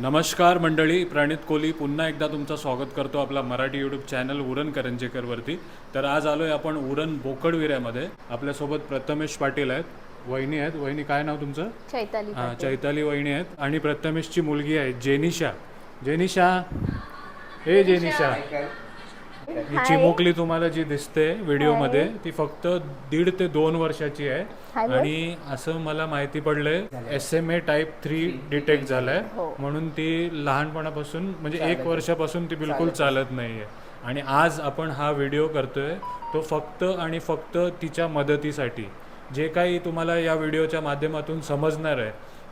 नमस्कार मंडळी प्रणित कोहली पुन्हा एकदा तुमचं स्वागत करतो आपला मराठी यूट्यूब चॅनल उरण करंजेकरवरती तर आज आलो आहे आपण उरण बोकडविऱ्यामध्ये आपल्यासोबत प्रथमेश पाटील आहेत वहिनी आहेत. वहिनी काय नाव तुमचं? चैताली हां चैताली वहिनी आहेत. आणि प्रथमेशची मुलगी आहे जेनिशा. जेनिशा? हे जेनिशा. ही चिमुकली तुम्हाला जी दिसते व्हिडिओमध्ये ती फक्त दीड ते दोन वर्षाची आहे. आणि असं मला माहिती पडलंय S M A type three detect झालाय. म्हणून ती लहानपणापासून म्हणजे एक वर्षापासून ती बिलकुल चालत नाहीये. आणि आज आपण हा व्हिडिओ करतोय तो फक्त आणि फक्त तिच्या मदतीसाठी. जे काही तुम्हाला या व्हिडिओच्या माध्यमातून समजणार आहे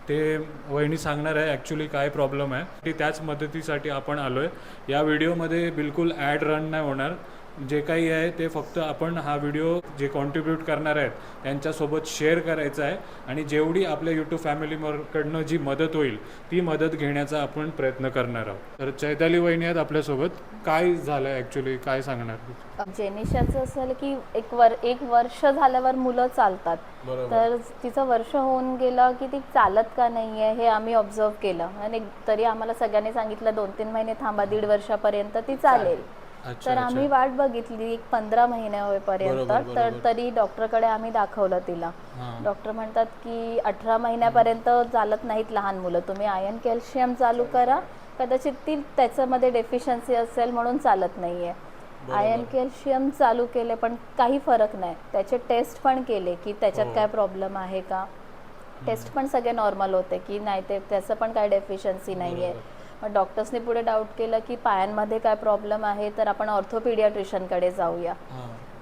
ते वहिनी सांगणार आहे ॲक्च्युली काय प्रॉब्लेम आहे. ती त्याच मदतीसाठी आपण आलो आहे या व्हिडिओमध्ये बिलकुल ॲड रन नाही होणार. जे काही आहे ते फक्त आपण हा व्हिडिओ जे कॉन्ट्रीब्यूट करणार आहेत त्यांच्यासोबत शेअर करायचा आहे आणि जेवढी आपल्या यूट्यूब फॅमिलीकडनं जी मदत होईल ती मदत घेण्याचा आपण प्रयत्न करणार आहोत. तर चैताली वहिनी आहेत आपल्यासोबत. काय झालं ॲक्च्युली काय सांगणार? जेनिशाचं असं झालं की एक वर एक वर्ष झाल्यावर मुलं चालतात. तर तिचं वर्ष होऊन गेलं की ती चालत का नाही आहे हे आम्ही ऑब्झर्व केलं. आणि तरी आम्हाला सगळ्यांनी सांगितलं दोन तीन महिने थांबा दीड वर्षापर्यंत ती चालेल. तर आम्ही वाट बघितली एक पंधरा महिन्या होईपर्यंत. तर. तरी डॉक्टरकडे आम्ही दाखवलं तिला. डॉक्टर म्हणतात की अठरा महिन्यापर्यंत चालत नाहीत लहान मुलं. तुम्ही आयर्न कॅल्शियम चालू करा. कदाचित ती त्याच्यामध्ये डेफिशियन्सी असेल म्हणून चालत नाहीये. आयर्न कॅल्शियम चालू केले पण काही फरक नाही. त्याचे टेस्ट पण केले की त्याच्यात हो. काय प्रॉब्लेम आहे का? टेस्ट पण सगळे नॉर्मल होते की नाही ते त्याचं पण काय डेफिशियन्सी नाहीये. मग डॉक्टर्सनी पुढे डाऊट केलं की पायांमध्ये काय प्रॉब्लेम आहे तर आपण ऑर्थोपिडियाट्रिशियनकडे जाऊया.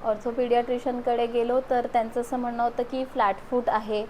ऑर्थोपिडियाट्रिशियनकडे गेलो तर त्यांचं असं म्हणणं होतं की फ्लॅट फूट आहे.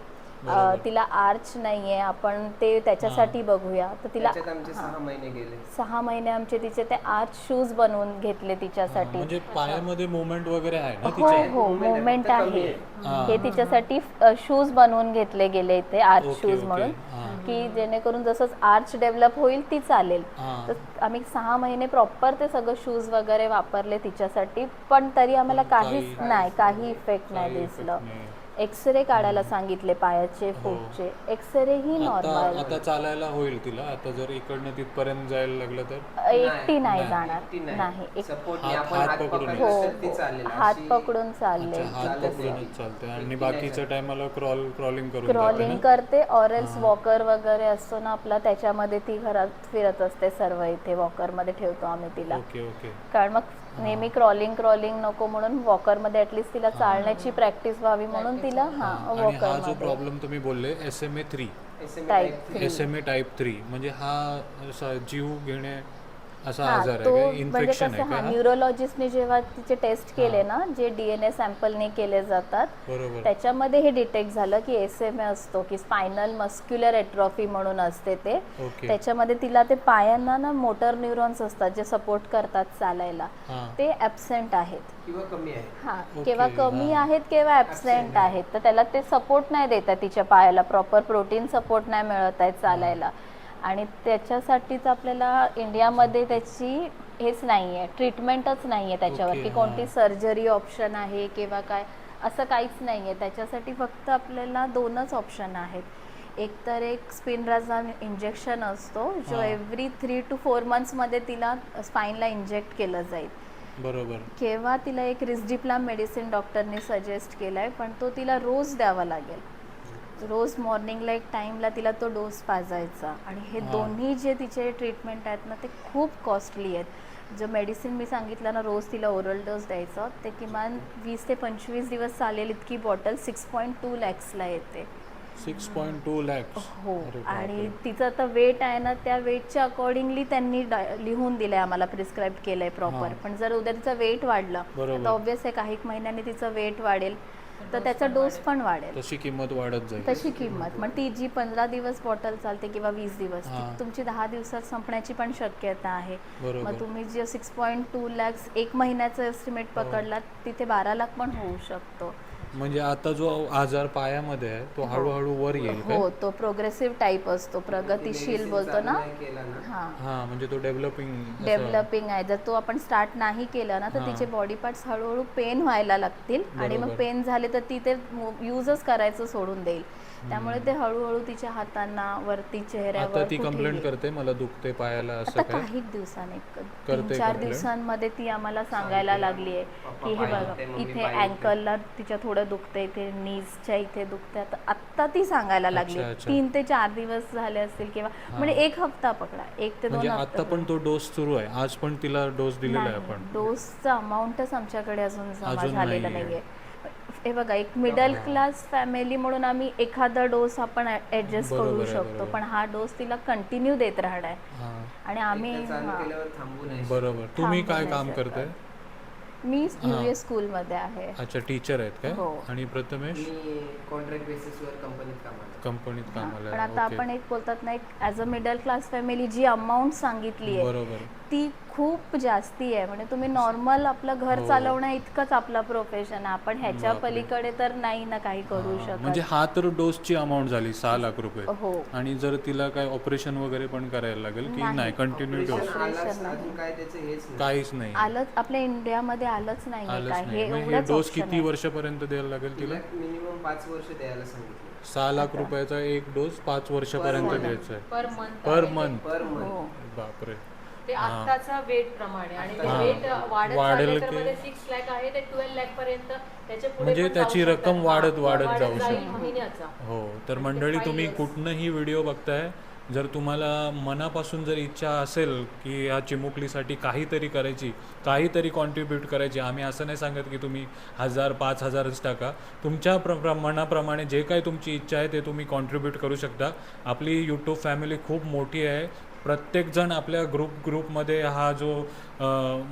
अं, तिला आर्च नाहीये आपण ते त्याच्यासाठी बघूया. तर तिला त्याच्यात आमचे सहा महिने गेले. सहा महिने आमचे तिचे ते आर्च शूज बनवून घेतले तिच्यासाठी. म्हणजे पायामध्ये मुवमेंट वगैरे आहे ना हो तिच्या हो मुवमेंट आहे. हां. हे तिच्यासाठी शूज बनवून घेतले गेले इथे आर्च ओके, शूज ओके. म्हणून. हां. की जेणेकरून जसंच आर्च डेव्हलप होईल ती चालेल. हां. तर आम्ही सहा महिने प्रॉपर ते सगळं शूज वगैरे वापरले तिच्यासाठी पण तरी आम्हाला काहीच नाही काही इफेक्ट नाही काही दिसलं. नाही. एक्सरे काढायला सांगितले पायाचे फूटचे एक्सरे ही आता नॉर्मल आता चालायला होईल तिला. आता जर इकडनं तिथपर्यंत जायला लागलं तर? एकटी नाही जाणार. नाही. एक सपोर्ट हात- आपण हात हात पकडून पकडला हो तर ती चालेल. हात अशी- पकडून चालले. हात पकडूनच चालते. आणि बाकीच्या टायमाला क्रॉल क्रॉलिंग करून जाते क्रॉलिंग ना? करते ऑरेल्स वॉकर वगैरे असतो ना आपला त्याच्यामध्ये ती घरात फिरत असते सर्व इथे. वॉकरमध्ये ठेवतो आम्ही तिला. Okay okay. कारण मग नेहमी क्रॉलिंग क्रॉलिंग नको म्हणून वॉकरमध्ये ऍटलीस्ट तिला चालण्याची प्रॅक्टिस व्हावी म्हणून तिला हा आणि वॉकर हा जो मध्ये प्रॉब्लेम तुम्ही बोलले S M A three type S M A type three म्हणजे हा असा जीव घेणे असा हा तो म्हणजे इन्फेक्शन कसं आहे का हा? न्यूरोलॉजिस्टने जेव्हा तिचे टेस्ट केले ना जे डीएनए सॅम्पलने केले जातात बरोबर. त्याच्यामध्ये हे डिटेक्ट झालं की एस एम ए असतो की स्पायनल मस्क्युलर एट्रॉफी म्हणून असते ते. ओके. त्याच्यामध्ये तिला ते पायांना ना मोटर न्यूरॉन्स असतात जे सपोर्ट करतात चालायला. हा. ते ॲबसेंट आहेत. किंवा कमी आहे हा केव्हा कमी हा. आहेत केव्हा ॲबसेंट आहेत. तर त्याला ते सपोर्ट नाही देत आहे तिच्या पायाला. प्रॉपर प्रोटीन सपोर्ट नाही मिळत आहे चालायला. आणि त्याच्यासाठीच आपल्याला इंडियामध्ये त्याची हेच नाही आहे ट्रीटमेंटच नाही आहे त्याच्यावर की. कोणती सर्जरी ऑप्शन आहे किंवा काय असं काहीच नाही आहे त्याच्यासाठी फक्त आपल्याला दोनच ऑप्शन आहेत. एक तर एक स्पिनराझान इंजेक्शन असतो जो. एव्हरी थ्री टू फोर मंथ्समध्ये तिला स्पाईनला इंजेक्ट केलं जाईल. बरोबर. केव्हा तिला एक रिस्डिप्लाम मेडिसिन डॉक्टरने सजेस्ट केला आहे पण तो तिला रोज द्यावा लागेल. रोज मॉर्निंगला एक टाईमला तिला तो डोस पाजायचा. आणि हे. दोन्ही जे तिचे ट्रीटमेंट आहेत ना ते खूप कॉस्टली आहेत. जो मेडिसिन मी सांगितलं ना रोज तिला ओरल डोस द्यायचा ते किमान वीस ते पंचवीस दिवस चालेल इतकी बॉटल सिक्स पॉईंट टू लॅक्सला येते. सिक्स पॉईंट टू लॅक्स हो. आणि तिचं आता वेट आहे ना त्या वेटच्या अकॉर्डिंगली त्यांनी लिहून दिलंय आम्हाला प्रिस्क्राईब केलंय प्रॉपर. पण जर उद्या तिचं वेट वाढलं. तर ऑब्विस आहे काही महिन्यांनी तिचं वेट वाढेल. तर त्याचा डोस पण वाढेल. तशी किंमत वाढत जाईल. तशी किंमत. मग ती जी पंधरा दिवस बॉटल चालते किंवा वीस दिवस ती हा. तुमची दहा दिवसात संपण्याची पण शक्यता आहे. बरोबर. मग तुम्ही जे सिक्स पॉईंट टू लॅक्स एक महिन्याचं एस्टिमेट हो. पकडलात तिथे बारा लाख पण होऊ शकतो. म्हणजे आता जो आजार पायामध्ये आहे तो हळूहळू वर येईल काय? हो तो प्रोग्रेसिव्ह टाईप असतो प्रगतिशील बोलतो ना? हा. हा म्हणजे तो डेव्हलपिंग डेव्हलपिंग आहे. जर तो आपण स्टार्ट नाही केला ना तर हा. तिचे बॉडी पार्ट्स हळूहळू पेन व्हायला लागतील. आणि मग. पेन झाले तर ती ते यूजच करायचं सोडून देईल. त्यामुळे ते हळूहळू तिच्या हातांना वरती चेहऱ्यावर आता ती कंप्लेंट करते मला दुखते पायाला असं काही दिवसाने तीन चार? दिवसांमध्ये ती आम्हाला सांगायला लागली आहे की हे बघा इथे. अँकलला तिच्या थोडं दुखते इथे नीजच्या इथे दुखते आता आत्ता ती सांगायला लागली. अच्छा, अच्छा. तीन ते चार दिवस झाले असतील किंवा म्हणजे एक हप्ता पकडा. एक ते दोन म्हणजे हप्ता आता पण तो डोस सुरू आहे. आज पण तिला डोस दिलेला आहे आपण. डोसचा अमाऊंटच आमच्याकडे अजून जमा अजून झालेला नाहीये. नाहीये. हे बघा एक मिडल क्लास फॅमिली म्हणून आम्ही एखादा डोस आपण ऍडजस्ट बरोबर करू आहे, शकतो. बरोबर. पण हा डोस तिला कंटिन्यू देत राहणार. आहे हा. आणि आम्ही एकदा चालू हा. केल्यावर थांबू नये बरोबर. तुम्ही काय काम. करताय? मी. युएस स्कूलमध्ये आहे अच्छा टीचर आहेत काय हो. आणि प्रथमेश मी कॉन्ट्रॅक्ट बेसिसवर कंपनीत कामाला कंपनीत हा, कामाला पण आहे. आता ओके. आपण एक बोलतात ना एक as a middle class family G amount सांगितली आहे बरोबर ती खूप जास्ती आहे. म्हणजे तुम्ही नॉर्मल आपलं घर हो. चालवणं इतकंच आपला प्रोफेशन आहे. आपण ह्याच्या. पलीकडे तर नाही ना काही करू हा, शकत. म्हणजे हा तर डोसची अमाऊंट झाली सहा लाख रुपये. हो. आणि जर तिला काय ऑपरेशन वगैरे पण करायला लागेल की नाही. कंटिन्यू डोस काहीच नाही. आलंच आपल्या इंडियामध्ये आलंच नाही हे डोस किती. वर्षापर्यंत द्यायला लागेल तिला? मिनिमम पाच वर्ष द्यायला सांगितलं. सहा लाख रुपयाचा एक डोस पाच वर्षापर्यंत. द्यायचा आहे. पर मंथ पर मंथ पर हो. मंथ बापरे. ते आत्ताचा वेट प्रमाणे आणि ते. वेट वाढत वाढेल की- मध्ये सिक्स लॅक आहे ते ट्वेल्व लॅक पर्यंत त्याच्या पुढे म्हणजे पण जाऊ त्याची शकतात. रक्कम वाढत- वाढत जाऊ जाईल शकते. महिन्याचा हो तर ते मंडळी तुम्ही. कुठनंही व्हिडिओ बघताय जर तुम्हाला मनापासून जर इच्छा असेल की या चिमुकलीसाठी काहीतरी करायची काहीतरी कॉन्ट्रीब्यूट करायची आम्ही असं नाही सांगत की तुम्ही हजार पाच हजारच टाका तुमच्या प्र प्र- मनाप्रमाणे जे काही तुमची इच्छा आहे ते तुम्ही कॉन्ट्रीब्यूट करू शकता आपली यूट्यूब फॅमिली खूप मोठी आहे प्रत्येकजण आपल्या ग्रुप ग्रुपमध्ये हा जो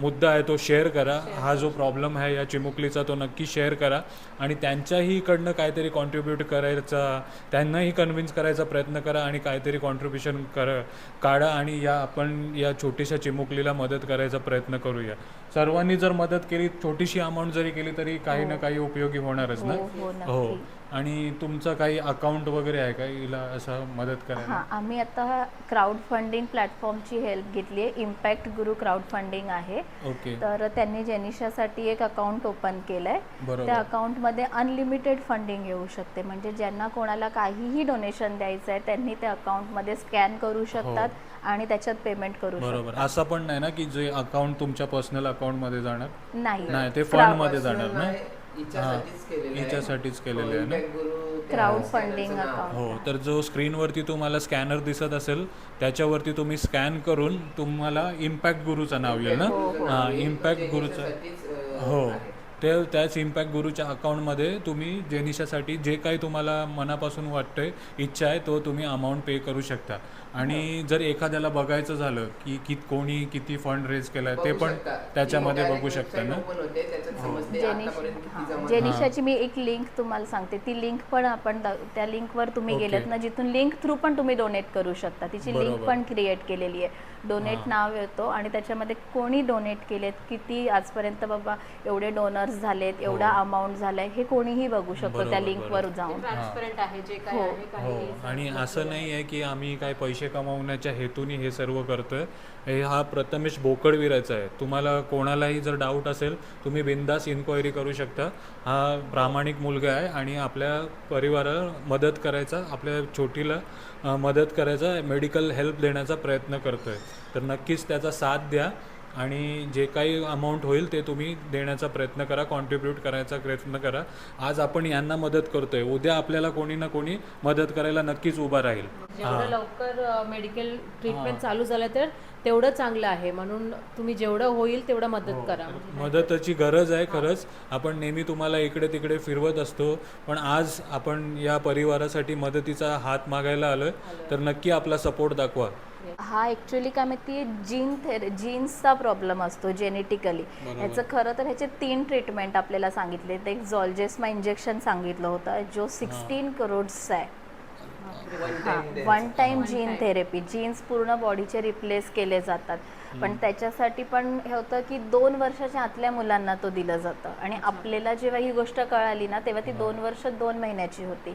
मुद्दा आहे तो शेअर करा. हा जो प्रॉब्लेम आहे या चिमुकलीचा तो नक्की शेअर करा. आणि त्यांच्याही कडनं काहीतरी कॉन्ट्रीब्यूट करायचा त्यांनाही कन्व्हिन्स करायचा प्रयत्न करा आणि काहीतरी कॉन्ट्रीब्युशन कर काढा आणि या आपण या छोटीशा चिमुकलीला मदत करायचा प्रयत्न करूया. सर्वांनी जर मदत केली छोटीशी अमाऊंट जरी केली तरी काही ना काही उपयोगी होणारच ना? हो हो हो. आणि तुमचं काही अकाउंट वगैरे आहे का? हिला असं मदत करायला? हां आम्ही आता क्राऊड फंडिंग प्लॅटफॉर्मची हेल्प घेतली आहे. इम्पॅक्ट गुरु क्राऊड फंडिंग आहे. ओके तर त्यांनी जेनिशासाठी एक अकाउंट ओपन केलं आहे त्या अकाउंटमध्ये अनलिमिटेड फंडिंग येऊ शकते. म्हणजे ज्यांना कोणाला काहीही डोनेशन द्यायचं आहे त्यांनी त्या अकाउंटमध्ये स्कॅन करू शकतात आणि त्याच्यात पेमेंट करू हो. बरोबर. असं पण नाही ना की जे अकाउंट तुमच्या पर्सनल अकाउंटमध्ये जाणार? शकतात नाही. नाही ते फंडमध्ये जाणार ना? नाही, हिच्यासाठीच केलेलं आहे. हिच्यासाठीच केलेलं आहे ना नाव. account. हो तर जो स्क्रीनवरती तुम्हाला स्कॅनर दिसत असेल त्याच्यावरती तुम्ही स्कॅन करून तुम्हाला इम्पॅक्ट गुरुचं नाव येईल ना हां. इम्पॅक्ट म्हणजे गुरुचं हो. ते त्याच इम्पॅक्ट गुरुच्या अकाउंटमध्ये तुम्ही जेनिशासाठी जे काही तुम्हाला मनापासून वाटतंय इच्छा आहे तो तुम्ही अमाऊंट पे करू शकता आणि जर एखाद्याला बघायचं झालं की की कोणी किती फंड रेज केलाय ते पण. त्याच्यामध्ये बघू शकता ना समजते जेनिश आतापर्यंत किती हां, जमा जेनिशाची मी एक लिंक तुम्हाला सांगते. ती लिंक पण आपण दा- त्या लिंकवर तुम्ही ओके. गेलेत ना जिथून लिंक थ्रू पण तुम्ही डोनेट करू शकता. तिची लिंक बरोबर. पण क्रिएट केलेली आहे. डोनेट हां. नाव येतो आणि त्याच्यामध्ये कोणी डोनेट केलेत किती आजपर्यंत बाबा एवढे डोनर्स झालेत एवढा अमाऊंट झालाय हे कोणीही बघू शकतो बरोबर, त्या लिंकवर बरोबर. जाऊन. ट्रान्सपरंट आहे जे काय हो. आहे हो. काही आणि असं नाही आहे. की आम्ही काय पैसे कमावण्याच्या हेतूने हे सर्व करतोय. हे हा प्रथमेश बोकडवीराचा आहे. तुम्हाला कोणालाही जर डाऊट असेल तुम्ही बिंदास इन्क्वायरी करू शकता. हा प्रामाणिक मुलगा आहे आणि आपल्या परिवाराला मदत करायचा आपल्या छोटीला मदत करायचा मेडिकल हेल्प देण्याचा प्रयत्न करतो आहे तर नक्कीच त्याचा साथ द्या. आणि जे काही अमाऊंट होईल ते तुम्ही देण्याचा प्रयत्न करा कॉन्ट्रीब्यूट करायचा प्रयत्न करा. आज आपण यांना मदत करतोय. उद्या आपल्याला कोणी ना कोणी मदत करायला नक्कीच उभा राहील. जेवढं लवकर मेडिकल ट्रीटमेंट चालू झालं तर तेवढं चांगलं आहे. म्हणून तुम्ही जेवढं होईल तेवढं हो. मदत करा. मदताची गरज आहे खरंच. आपण नेहमी तुम्हाला इकडे तिकडे फिरवत असतो. पण आज आपण या परिवारासाठी मदतीचा हात मागायला आलोय. तर नक्की आपला सपोर्ट दाखवा. हा ॲक्च्युली काय माहिती जीन थेर जीन्सचा प्रॉब्लेम असतो जेनेटिकली ह्याचं खरं तर ह्याचे तीन ट्रीटमेंट आपल्याला सांगितले. ते एक झॉल्जेस्मा इंजेक्शन सांगितलं होतं जो सिक्स्टीन करोड्सचा आहे. हां. One time gene therapy genes पूर्ण बॉडीचे रिप्लेस केले जातात. पण त्याच्यासाठी पण हे होतं की दोन वर्षाच्या आतल्या मुलांना तो दिलं जातं. आणि आपल्याला जेव्हा ही गोष्ट कळाली ना तेव्हा ती दोन वर्ष दोन महिन्याची होती.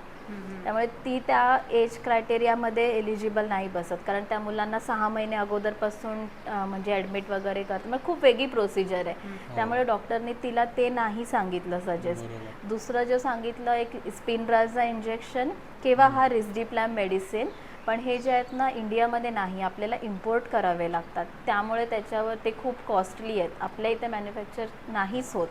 त्यामुळे ती त्या एज क्रायटेरियामध्ये एलिजिबल नाही बसत. कारण त्या मुलांना सहा महिने अगोदरपासून म्हणजे ॲडमिट वगैरे करतात मग खूप वेगळी प्रोसिजर आहे. त्यामुळे डॉक्टरनी तिला ते नाही सांगितलं सजेस्ट दुसरं जे सांगितलं एक स्पिनराजा इंजेक्शन किंवा हा रिस्डिप्लॅम मेडिसिन पण हे जे आहेत ना इंडियामध्ये नाही. आपल्याला इम्पोर्ट करावे लागतात. त्यामुळे त्याच्यावर ते खूप कॉस्टली आहेत. आपल्या इथे मॅन्युफॅक्चर नाहीच होत.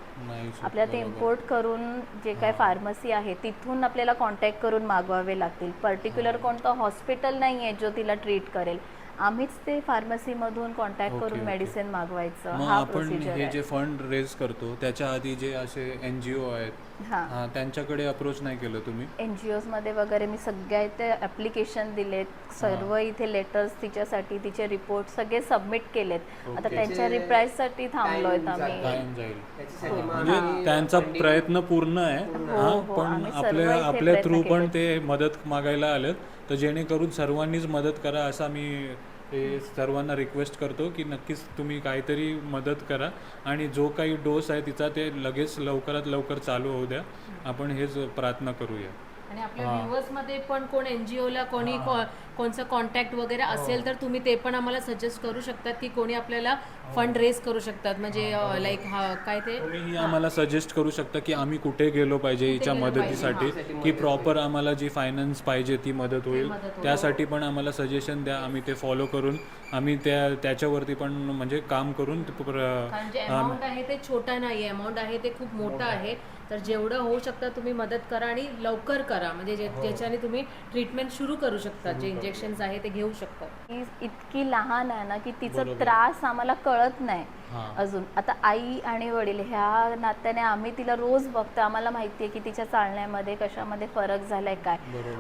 आपल्याला ते इम्पोर्ट करून जे काय फार्मसी आहे तिथून आपल्याला कॉन्टॅक्ट करून मागवावे लागतील. पर्टिक्युलर कोणतं हॉस्पिटल नाही आहे जो तिला ट्रीट करेल. आम्हीच ते फार्मसीमधून कॉन्टॅक्ट करून. मेडिसिन मागवायचं. मग हा आपण हे जे फंड रेज करतो त्याच्या आधी जे असे एन जी ओ आहेत हां. हा, त्यांच्याकडे अप्रोच नाही केलं तुम्ही? एन जी ओजमध्ये वगैरे मी सगळ्या इथे ॲप्लिकेशन दिलेत. सर्व इथे लेटर्स तिच्यासाठी तिचे रिपोर्ट सगळे सबमिट केलेत. आता. त्यांच्या रिप्राईजसाठी थांबलोय Time आम्ही. कायम जाईल. त्याच्यासाठी मग म्हणजे आम्ही त्यांचा funding- प्रयत्न पूर्ण आहे. हा हो, पण आम्ही सर्व आपल्या इथे आपल्या प्रयत्न थ्रू पण केलेत. ते मदत मागायला आलेत. तर जेणेकरून सर्वांनीच मदत करा असा मी हे सर्वांना रिक्वेस्ट करतो की नक्कीच तुम्ही काहीतरी मदत करा. आणि जो काही डोस आहे तिचा ते लगेच लवकरात लवकर चालू होऊ द्या. आपण हेच प्रार्थना करूया. आणि आपल्या व्ह्युअर्समध्ये पण कोण एनजीओ ला कोणी को- कोणचं कॉन्टॅक्ट वगैरे असेल तर तुम्ही ते पण आम्हाला सजेस्ट करू शकतात की कोणी आपल्याला फंड रेज करू शकतात. म्हणजे लाईक हा काय ते? तुम्हीही आम्हाला सजेस्ट करू शकता की आम्ही कुठे गेलो पाहिजे हिच्या मदतीसाठी की प्रॉपर आम्हाला जी फायनान्स पाहिजे ती मदत होईल. त्यासाठी पण आम्हाला सजेशन द्या. आम्ही ते फॉलो करून आम्ही त्या त्याच्यावरती पण म्हणजे काम करून ते प्र- कारण जे अमाऊंट आहे ते छोटा नाही आहे अमाऊंट आहे ते खूप मोठं आहे. तर जेवढं होऊ शकतं तुम्ही मदत करा आणि लवकर करा. म्हणजे जे- ज्याच्याने तुम्ही ट्रीटमेंट सुरू करू शकता जे इंजेक्शन्स आहे ते घेऊ शकता. ती इतकी लहान आहे ना की तिचा त्रास आम्हाला कळत नाही हां. अजून. आता आई आणि वडील ह्या नात्याने आम्ही तिला रोज बघतो आम्हाला माहिती आहे की तिच्या चालण्यामध्ये कशामध्ये फरक झालाय काय.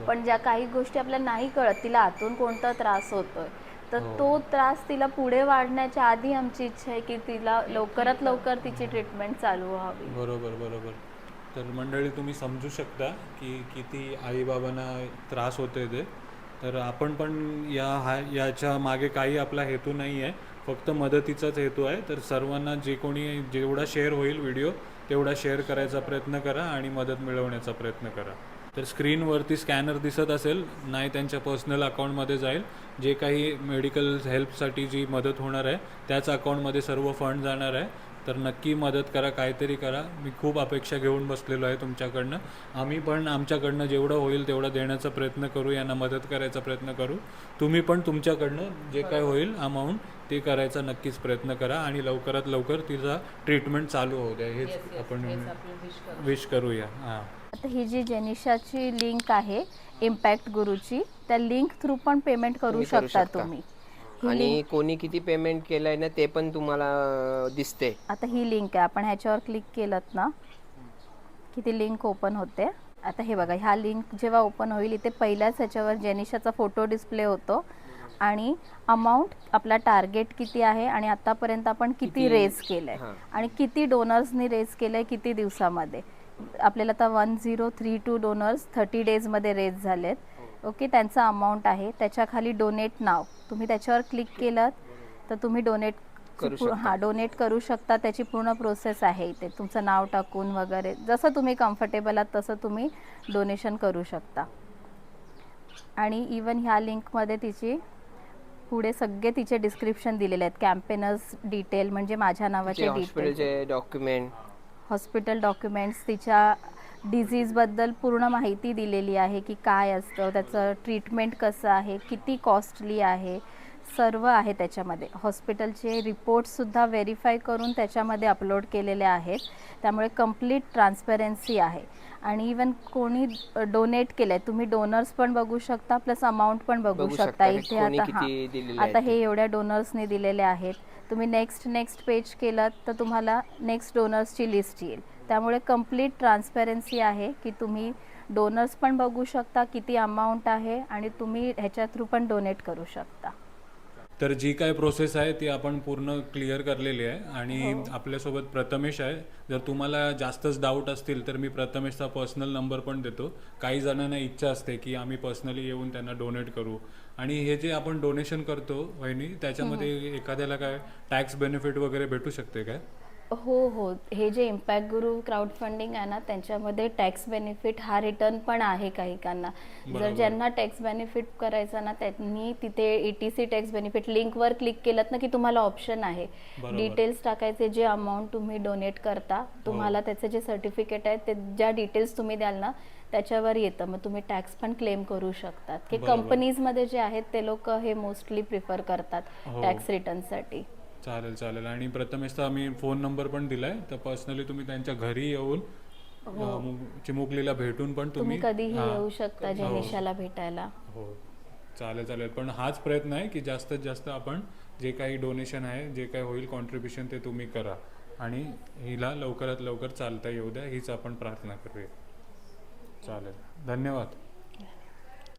पण ज्या काही गोष्टी आपल्याला नाही कळत तिला आतून कोणता त्रास होतोय तर तो त्रास तिला पुढे वाढण्याच्या आधी आमची इच्छा आहे की तिला लवकरात लवकर तिची ट्रीटमेंट चालू व्हावी. बरोबर बरोबर. तर मंडळी तुम्ही समजू शकता की किती आईबाबांना त्रास होते ते. तर आपण पण या हा याच्या मागे काही आपला हेतू नाही आहे. फक्त मदतीचाच हेतू आहे. तर सर्वांना जे कोणी जेवढा शेअर होईल व्हिडिओ तेवढा शेअर करायचा प्रयत्न करा आणि मदत मिळवण्याचा प्रयत्न करा. तर स्क्रीनवरती स्कॅनर दिसत असेल नाही त्यांच्या पर्सनल अकाउंटमध्ये जाईल. जे काही मेडिकल हेल्पसाठी जी मदत होणार आहे त्याच अकाउंटमध्ये सर्व फंड जाणार आहे. तर नक्की मदत करा काहीतरी करा. मी खूप अपेक्षा घेऊन बसलेलो आहे तुमच्याकडनं. आम्ही पण आमच्याकडनं जेवढं होईल तेवढं देण्याचा प्रयत्न करू यांना मदत करायचा प्रयत्न करू. तुम्ही पण तुमच्याकडनं जे काय होईल अमाऊंट ते करायचा नक्कीच प्रयत्न करा आणि लवकरात लवकर तिचा ट्रीटमेंट चालू होऊ द्या. हेच आपण विश करूया. हां. आता ही जी जेनिशाची लिंक आहे इम्पॅक्ट गुरुची त्या लिंक थ्रू पण पेमेंट करू शकता. तुम्ही. आणि कोणी किती पेमेंट केलंय ना ते पण तुम्हाला दिसते आता ही लिंक आहे. आपण ह्याच्यावर क्लिक केलं ना की ती लिंक ओपन होते. आता हे बघा ह्या लिंक जेव्हा ओपन होईल इथे पहिल्याच ह्याच्यावर जेनिशाचा फोटो डिस्प्ले होतो. आणि अमाऊंट आपला टार्गेट किती आहे आणि आतापर्यंत आपण किती किती- रेज केलंय. आणि किती डोनर्सनी रेज केलंय किती दिवसामध्ये? आपल्याला आता one zero three two donors thirty डेजमध्ये raise झालेत. ओके त्यांचा अमाऊंट आहे. त्याच्याखाली डोनेट नाव. तुम्ही त्याच्यावर क्लिक केलं तर तुम्ही डोनेट. हा डोनेट करू शकता. त्याची पूर्ण प्रोसेस आहे इथे. तुमचं नाव टाकून वगैरे. जसं तुम्ही कम्फर्टेबल आहात तसं तुम्ही डोनेशन करू शकता. आणि इवन ह्या लिंकमध्ये तिची पुढे सगळे तिचे डिस्क्रिप्शन दिलेले आहेत. कॅम्पेनर्स डिटेल म्हणजे माझ्या नावाचे डिटेल डॉक्युमेंट हॉस्पिटल डॉक्युमेंट्स तिच्या डिझीजबद्दल पूर्ण माहिती दिलेली आहे की काय असतं त्याचं ट्रीटमेंट कसं आहे किती कॉस्टली आहे सर्व आहे त्याच्यामध्ये. हॉस्पिटलचे रिपोर्ट्ससुद्धा व्हेरीफाय करून त्याच्यामध्ये अपलोड केलेले आहेत. त्यामुळे कंप्लीट ट्रान्सपरन्सी आहे. आणि इवन कोणी डोनेट केलं आहे तुम्ही डोनर्स पण बघू शकता प्लस अमाऊंट पण बघू शकता. इथे आता हां आता हे एवढ्या डोनर्सने दिलेले आहेत. तुम्ही नेक्स्ट नेक्स्ट पेज केलं तर तुम्हाला नेक्स्ट डोनर्सची लिस्ट येईल. त्यामुळे कंप्लीट ट्रान्सपरन्सी आहे की तुम्ही डोनर्स पण बघू शकता किती अमाऊंट आहे आणि तुम्ही ह्याच्या थ्रू पण डोनेट करू शकता. तर जी काय प्रोसेस आहे ती आपण पूर्ण क्लिअर करलेली आहे आणि आपल्यासोबत प्रथमेश आहे. जर तुम्हाला जास्तच डाऊट असतील तर मी प्रथमेशचा पर्सनल नंबर पण देतो. काही जणांना इच्छा असते की आम्ही पर्सनली येऊन त्यांना डोनेट करू. आणि हे जे आपण डोनेशन करतो वहिनी त्याच्यामध्ये एखाद्याला काय टॅक्स बेनिफिट वगैरे भेटू शकते काय? हो हो. हे जे इम्पॅक्ट गुरु क्राऊड फंडिंग आहे ना त्यांच्यामध्ये टॅक्स बेनिफिट हा रिटर्न पण आहे काहीकांना जर ज्यांना टॅक्स बेनिफिट करायचा ना त्यांनी तिथे eighty C tax benefit लिंकवर क्लिक केलं ना की तुम्हाला ऑप्शन आहे. डिटेल्स टाकायचे जे अमाऊंट तुम्ही डोनेट करता तुम्हाला त्याचे जे सर्टिफिकेट आहे ते ज्या डिटेल्स तुम्ही द्याल ना त्याच्यावर येतं. मग तुम्ही टॅक्स पण क्लेम करू शकतात. की. कंपनीजमध्ये जे आहेत ते लोक हे मोस्टली प्रिफर करतात हो. टॅक्स रिटर्नसाठी चालेल चालेल. आणि प्रथमेश तर आम्ही फोन नंबर पण दिलाय. तर पर्सनली तुम्ही त्यांच्या घरी येऊन अं, मु- चिमुकलीला भेटून पण हो. तुम्ही तुम्ही कधीही हा. येऊ शकता जेनिशाला भेटायला. हो. चालेल चालेल. पण हाच प्रयत्न आहे की जास्तीत जास्त आपण जे काही डोनेशन आहे जे काही होईल कॉन्ट्रीब्युशन ते तुम्ही करा. आणि हिला लवकरात लवकर चालता येऊ द्या हीच आपण प्रार्थना करूया. चालेल. धन्यवाद.